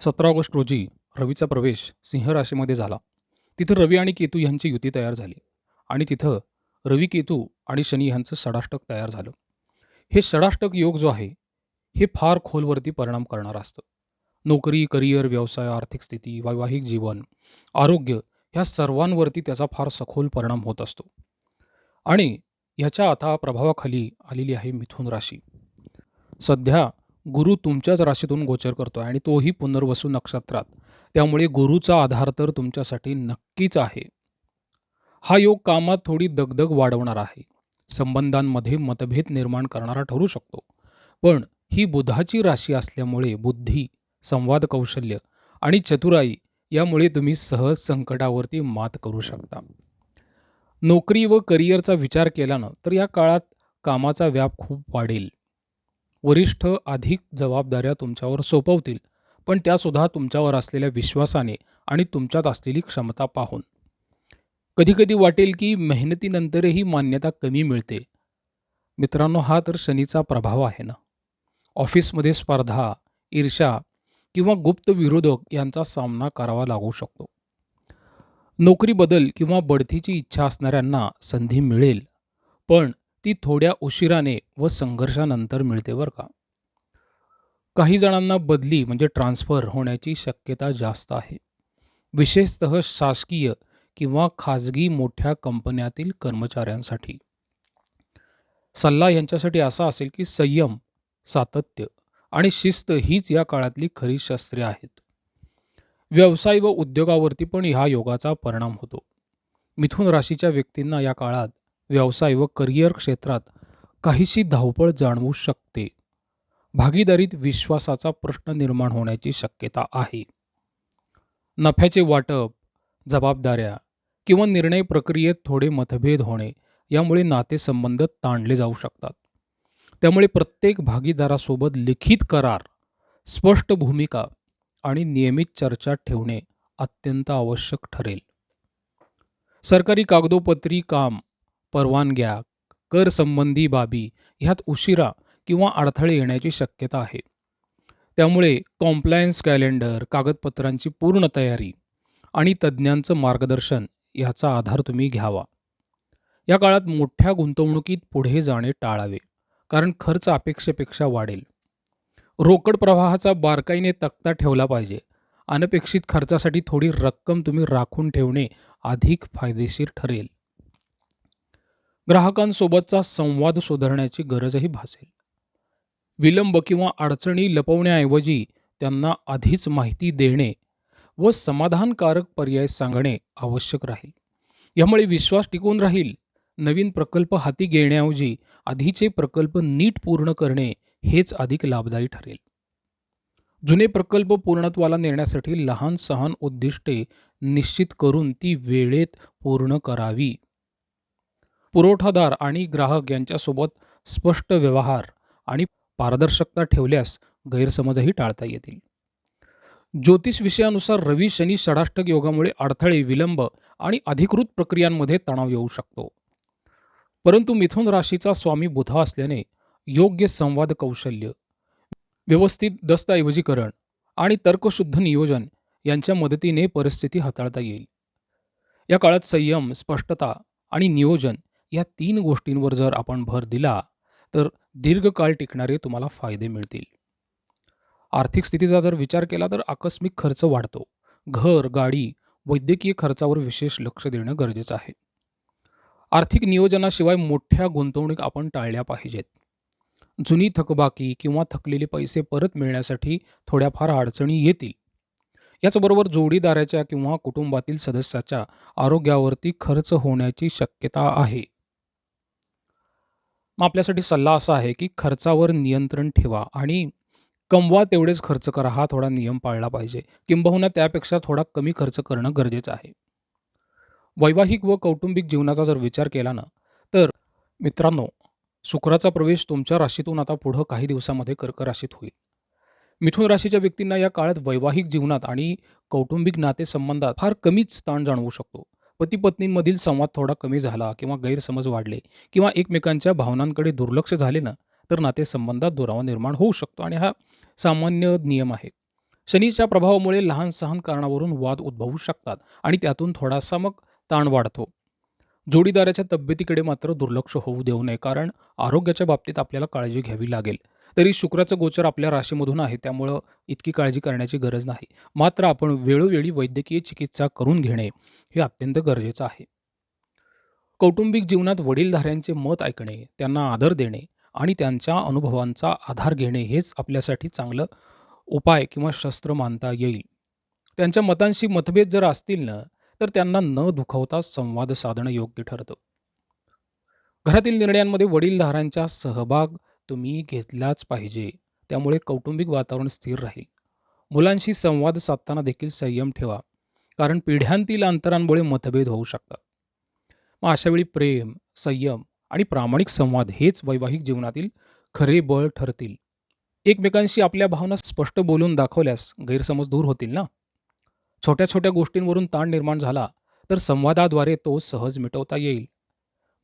सतरा ऑगस्ट रोजी रवीचा प्रवेश सिंह राशीमध्ये झाला. तिथं रवी आणि केतू यांची युती तयार झाली आणि तिथं रवी केतू आणि शनी यांचं षडाष्टक तयार झालं. हे षडाष्टक योग जो आहे हे फार खोलवरती परिणाम करणार असतं. नोकरी करिअर व्यवसाय आर्थिक स्थिती वैवाहिक जीवन आरोग्य ह्या सर्वांवरती त्याचा फार सखोल परिणाम होत असतो. आणि ह्याच्या आता प्रभावाखाली आलेली आहे मिथुन राशी. सध्या गुरु तुमच्याच राशीतून गोचर करतो आणि तोही पुनर्वसू नक्षत्रात. त्यामुळे गुरुचा आधार तर तुमच्यासाठी नक्कीच आहे. हा योग कामात थोडी दगदग वाढवणार आहे. संबंधांमध्ये मतभेद निर्माण करणारा ठरू शकतो. पण ही बुधाची राशी असल्यामुळे बुद्धी संवाद कौशल्य आणि चतुराई यामुळे तुम्ही सहज संकटावरती मात करू शकता. नोकरी व करिअरचा विचार केल्यानं तर या काळात कामाचा व्याप खूप वाढेल. वरिष्ठ अधिक जबाबदाऱ्या तुमच्यावर सोपवतील पण त्यासुद्धा तुमच्यावर असलेल्या विश्वासाने आणि तुमच्यात असलेली क्षमता पाहून. कधीकधी वाटेल की मेहनतीनंतरही मान्यता कमी मिळते. मित्रांनो हा तर शनीचा प्रभाव आहे ना? ऑफिसमध्ये स्पर्धा ईर्षा किंवा गुप्त विरोधक यांचा सामना करावा लागू शकतो. नोकरी बदल किंवा बढतीची इच्छा असणाऱ्यांना संधी मिळेल पण ती थोड्या उशिराने व संघर्षानंतर मिळते बरं का. काही जणांना बदली म्हणजे ट्रान्सफर होण्याची शक्यता जास्त आहे. विशेषतः शासकीय किंवा खाजगी मोठ्या कंपन्यातील कर्मचाऱ्यांसाठी. सल्ला यांच्यासाठी असा असेल की संयम सातत्य आणि शिस्त हीच या काळातली खरी शस्त्रे आहेत. व्यवसाय व उद्योगावरती पण ह्या योगाचा परिणाम होतो. मिथुन राशीच्या व्यक्तींना या काळात व्यवसाय व करिअर क्षेत्रात काहीशी धावपळ जाणवू शकते. भागीदारीत विश्वासाचा प्रश्न निर्माण होण्याची शक्यता आहे. नफ्याचे वाटप जबाबदाऱ्या किंवा निर्णय प्रक्रियेत थोडे मतभेद होणे यामुळे नातेसंबंध ताणले जाऊ शकतात. त्यामुळे प्रत्येक भागीदारासोबत लिखित करार स्पष्ट भूमिका आणि नियमित चर्चा ठेवणे अत्यंत आवश्यक ठरेल. सरकारी कागदोपत्री काम परवानग्या कर संबंधी बाबी ह्यात उशिरा किंवा अडथळे येण्याची शक्यता आहे. त्यामुळे कॉम्प्लायन्स कॅलेंडर कागदपत्रांची पूर्ण तयारी आणि तज्ज्ञांचं मार्गदर्शन याचा आधार तुम्ही घ्यावा. या काळात मोठ्या गुंतवणुकीत पुढे जाणे टाळावे कारण खर्च अपेक्षेपेक्षा वाढेल. रोकड प्रवाहाचा बारकाईने तक्ता ठेवला पाहिजे. अनपेक्षित खर्चासाठी थोडी रक्कम तुम्ही राखून ठेवणे अधिक फायदेशीर ठरेल. ग्राहकांसोबतचा संवाद सुधारण्याची गरजही भासेल. विलंब किंवा अडचणी लपवण्याऐवजी त्यांना आधीच माहिती देणे व समाधानकारक पर्याय सांगणे आवश्यक राहील. यामुळे विश्वास टिकून राहील. नवीन प्रकल्प हाती घेण्याऐवजी आधीचे प्रकल्प नीट पूर्ण करणे हेच अधिक लाभदायी ठरेल. जुने प्रकल्प पूर्णत्वाला नेण्यासाठी लहान सहान उद्दिष्टे निश्चित करून ती वेळेत पूर्ण करावी. पुरवठादार आणि ग्राहक यांच्यासोबत स्पष्ट व्यवहार आणि पारदर्शकता ठेवल्यास गैरसमजही टाळता येतील. ज्योतिष विषयानुसार रवी शनी षडाष्टक योगामुळे अडथळे विलंब आणि अधिकृत प्रक्रियांमध्ये तणाव येऊ शकतो. परंतु मिथुन राशीचा स्वामी बुधा असल्याने योग्य संवाद कौशल्य व्यवस्थित दस्तऐवजीकरण आणि तर्कशुद्ध नियोजन यांच्या मदतीने परिस्थिती हाताळता येईल. या काळात संयम स्पष्टता आणि नियोजन या तीन गोष्टींवर जर आपण भर दिला तर दीर्घकाळ टिकणारे तुम्हाला फायदे मिळतील. आर्थिक स्थितीचा जर विचार केला तर आकस्मिक खर्च वाढतो. घर गाडी वैद्यकीय खर्चावर विशेष लक्ष देणं गरजेचं आहे. आर्थिक नियोजनाशिवाय मोठ्या गुंतवणूक आपण टाळल्या पाहिजेत. जुनी थकबाकी किंवा थकलेले पैसे परत मिळण्यासाठी थोड्याफार अडचणी येतील. याचबरोबर जोडीदाराच्या किंवा कुटुंबातील सदस्याच्या आरोग्यावरती खर्च होण्याची शक्यता आहे. मग आपल्यासाठी सल्ला असा आहे की खर्चावर नियंत्रण ठेवा आणि कमवा तेवढेच खर्च करा. हा थोडा नियम पाळला पाहिजे. किंबहुना त्यापेक्षा थोडा कमी खर्च करणं गरजेचं आहे. वैवाहिक व कौटुंबिक जीवनाचा जर विचार केला ना तर मित्रांनो शुक्राचा प्रवेश तुमच्या राशीतून आता पुढं काही दिवसामध्ये कर्क राशीत होईल. मिथुन राशीच्या व्यक्तींना या काळात वैवाहिक जीवनात आणि कौटुंबिक नातेसंबंधात फार कमीच ताण जाणवू शकतो. पती पत्नींमधील संवाद थोडा कमी झाला किंवा गैरसमज वाढले किंवा एकमेकांच्या भावनांकडे दुर्लक्ष झाले ना तर नातेसंबंधात दुरावा निर्माण होऊ शकतो आणि हा सामान्य नियम आहे. शनीच्या प्रभावामुळे लहान सहान कारणावरून वाद उद्भवू शकतात आणि त्यातून थोडासा मग ताण वाढतो. जोडीदाराच्या तब्येतीकडे मात्र दुर्लक्ष होऊ देऊ नये कारण आरोग्याच्या बाबतीत आपल्याला काळजी घ्यावी लागेल. तरी शुक्राचं गोचर आपल्या राशीमधून आहे. त्यामुळं इतकी काळजी करण्याची गरज नाही. मात्र आपण वेळोवेळी वैद्यकीय चिकित्सा करून घेणे हे अत्यंत गरजेचं आहे. कौटुंबिक जीवनात वडीलधाऱ्यांचे मत ऐकणे त्यांना आदर देणे आणि त्यांच्या अनुभवांचा आधार घेणे हेच आपल्यासाठी चांगलं उपाय किंवा शस्त्र मानता येईल. त्यांच्या मतांशी मतभेद जर असतील ना तर त्यांना न दुखवता संवाद साधणं योग्य ठरतं. घरातील निर्णयांमध्ये वडीलधाऱ्यांचा सहभाग तुम्ही घेतलाच पाहिजे. त्यामुळे कौटुंबिक वातावरण स्थिर राहील. मुलांशी संवाद साधताना देखील संयम ठेवा. कारण पिढ्यांतील अंतरांमुळे मतभेद होऊ शकतात. मग अशावेळी प्रेम संयम आणि प्रामाणिक संवाद हेच वैवाहिक जीवनातील खरे बळ ठरतील. एकमेकांशी आपल्या भावना स्पष्ट बोलून दाखवल्यास गैरसमज दूर होतील ना? छोट्या छोट्या गोष्टींवरून ताण निर्माण झाला तर संवादाद्वारे तो सहज मिटवता येईल.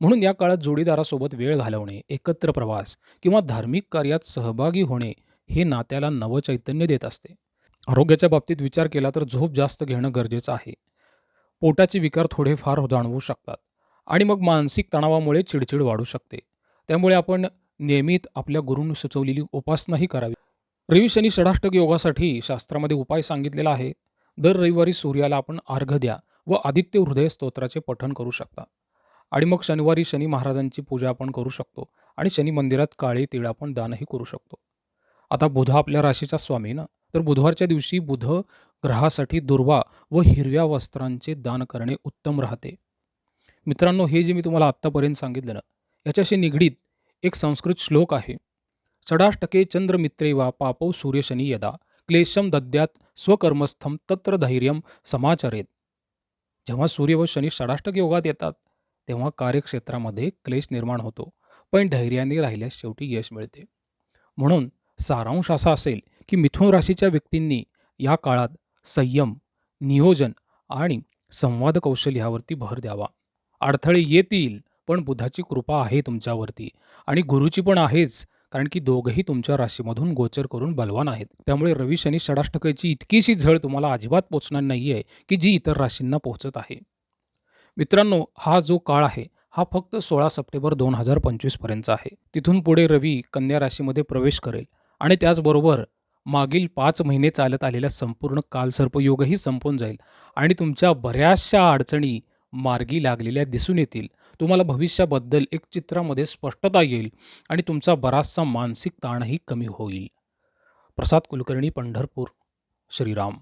म्हणून या काळात जोडीदारासोबत वेळ घालवणे एकत्र प्रवास किंवा धार्मिक कार्यात सहभागी होणे हे नात्याला नवचैतन्य देत असते. आरोग्याच्या बाबतीत विचार केला तर झोप जास्त घेणं गरजेचं आहे. पोटाचे विकार थोडेफार जाणवू शकतात आणि मग मानसिक तणावामुळे चिडचिड वाढू शकते. त्यामुळे आपण नियमित आपल्या गुरूंनी सुचवलेली उपासनाही करावी. रवी शनी षडाष्टक योगासाठी शास्त्रामध्ये उपाय सांगितलेला आहे. दर रविवारी सूर्याला आपण अर्घ द्या व आदित्य हृदय स्तोत्राचे पठण करू शकता. आणि मग शनिवारी शनी महाराजांची पूजा आपण करू शकतो आणि शनी मंदिरात काळे तिळ आपण दानही करू शकतो. आता बुध आपल्या राशीचा स्वामी ना? तर बुधवारच्या दिवशी बुध ग्रहासाठी दुर्वा व हिरव्या वस्त्रांचे दान करणे उत्तम राहते. मित्रांनो हे जे मी तुम्हाला आत्तापर्यंत सांगितलं ना याच्याशी निगडीत एक संस्कृत श्लोक आहे. षडाष्टके चंद्रमित्रे वा पापौ सूर्यशनी यदा क्लेशम दद्यात स्वकर्मस्थम तत्र धैर्य समाचरेत. जेव्हा सूर्य व शनी षडाष्टक योगात येतात तेव्हा कार्यक्षेत्रामध्ये क्लेश निर्माण होतो पण धैर्याने राहिल्यास शेवटी यश मिळते. म्हणून सारांश असा असेल की मिथुन राशीच्या व्यक्तींनी या काळात संयम नियोजन आणि संवाद कौशल्य ह्यावरती भर द्यावा. अडथळे येतील पण बुधाची कृपा आहे तुमच्यावरती आणि गुरुची पण आहेच कारण की दोघंही तुमच्या राशीमधून गोचर करून बलवान आहेत. त्यामुळे रवी शनी षडाष्टकाची इतकीशी झळ तुम्हाला अजिबात पोचणार नाही आहे की जी इतर राशींना पोहोचत आहे. मित्रांनो हा जो काळ आहे हा फक्त सोळा सप्टेंबर दोन हजार पंचवीसपर्यंतचा आहे. तिथून पुढे रवी कन्या राशीमध्ये प्रवेश करेल आणि त्याचबरोबर मागील पाच महिने चालत आलेला संपूर्ण कालसर्पयोगही संपून जाईल आणि तुमच्या बऱ्याचशा अडचणी मार्गी लागलेल्या दिसून येतील. तुम्हाला भविष्याबद्दल एक चित्रामध्ये स्पष्टता येईल आणि तुमचा बराचसा मानसिक ताणही कमी होईल. प्रसाद कुलकर्णी पंढरपूर श्रीराम.